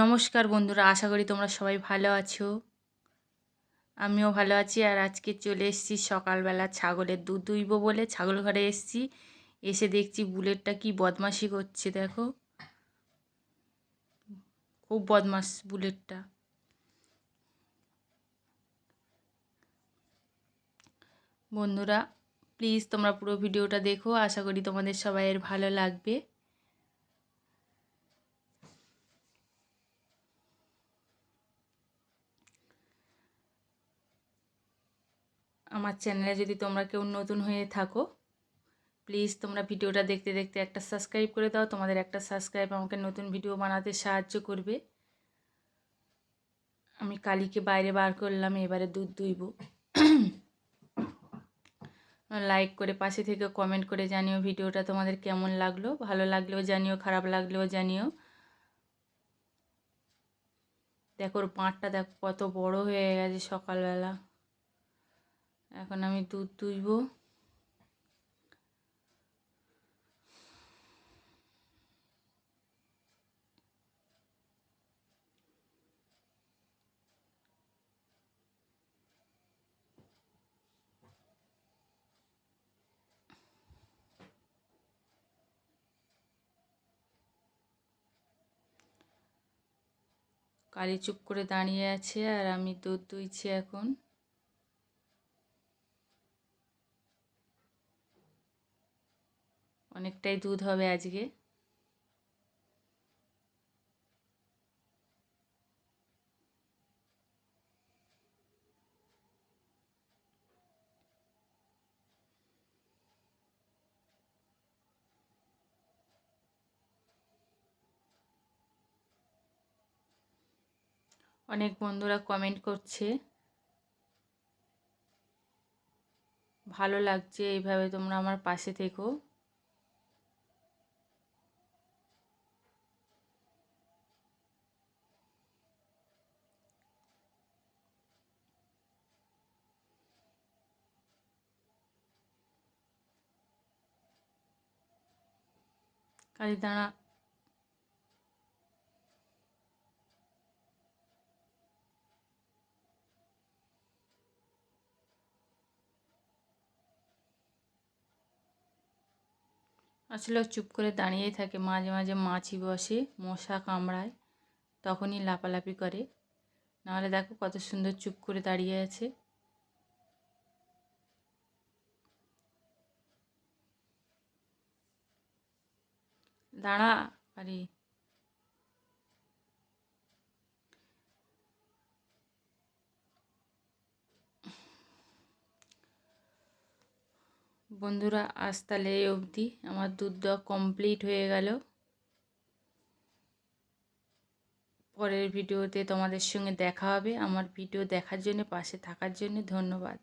নমস্কার বন্ধুরা, আশা করি তোমরা সবাই ভালো আছো। আমিও ভালো আছি আর আজকে চলে এসেছি সকালবেলা ছাগলের দুধ দুইব বলে। ছাগল ঘরে এসেছি, এসে দেখছি বুলেটটা কি বদমাশি করছে, দেখো। খুব বদমাস বুলেটটা। বন্ধুরা প্লিজ তোমরা পুরো ভিডিওটা দেখো, আশা করি তোমাদের সবাইয়ের ভালো লাগবে। আমার চ্যানেলে যদি তোমরা কেউ নতুন হয়ে থাকো প্লিজ তোমরা ভিডিওটা দেখতে দেখতে একটা সাবস্ক্রাইব করে দাও। তোমাদের একটা সাবস্ক্রাইব আমাকে নতুন ভিডিও বানাতে সাহায্য করবে। আমি কালীকে বাইরে বার করলাম, এবারে দুধ দুইব। লাইক করে পাশে থেকে কমেন্ট করে জানিও ভিডিওটা তোমাদের কেমন লাগল। ভালো লাগলেও জানিও, খারাপ লাগলেও জানিও। দেখো ওর পাঁটটা দেখো কত বড় হয়ে গেছে সকালবেলা। এখন আমি দুধ দুইব। কালি চুপ করে দাঁড়িয়ে আছে আর আমি দুধ দুইছি এখন। অনেকটাই দুধ হবে আজকে। অনেক বন্ধুরা কমেন্ট করছে। ভালো লাগছে, এইভাবে তোমরা আমার পাশে থেকো। কালিদানা আসলে চুপ করে দাঁড়িয়েই থাকে, মাঝে মাঝে মাছি বসে, মশা কামড়ায়, তখনই লাপালাপি করে। নাহলে দেখো কত সুন্দর চুপ করে দাঁড়িয়ে আছে। দাঁড়া, আরে। বন্ধুরা, আজ তাহলে এই অবধি। আমার দুধ দেওয়া কমপ্লিট হয়ে গেল। পরের ভিডিওতে তোমাদের সঙ্গে দেখা হবে। আমার ভিডিও দেখার জন্য, পাশে থাকার জন্য ধন্যবাদ।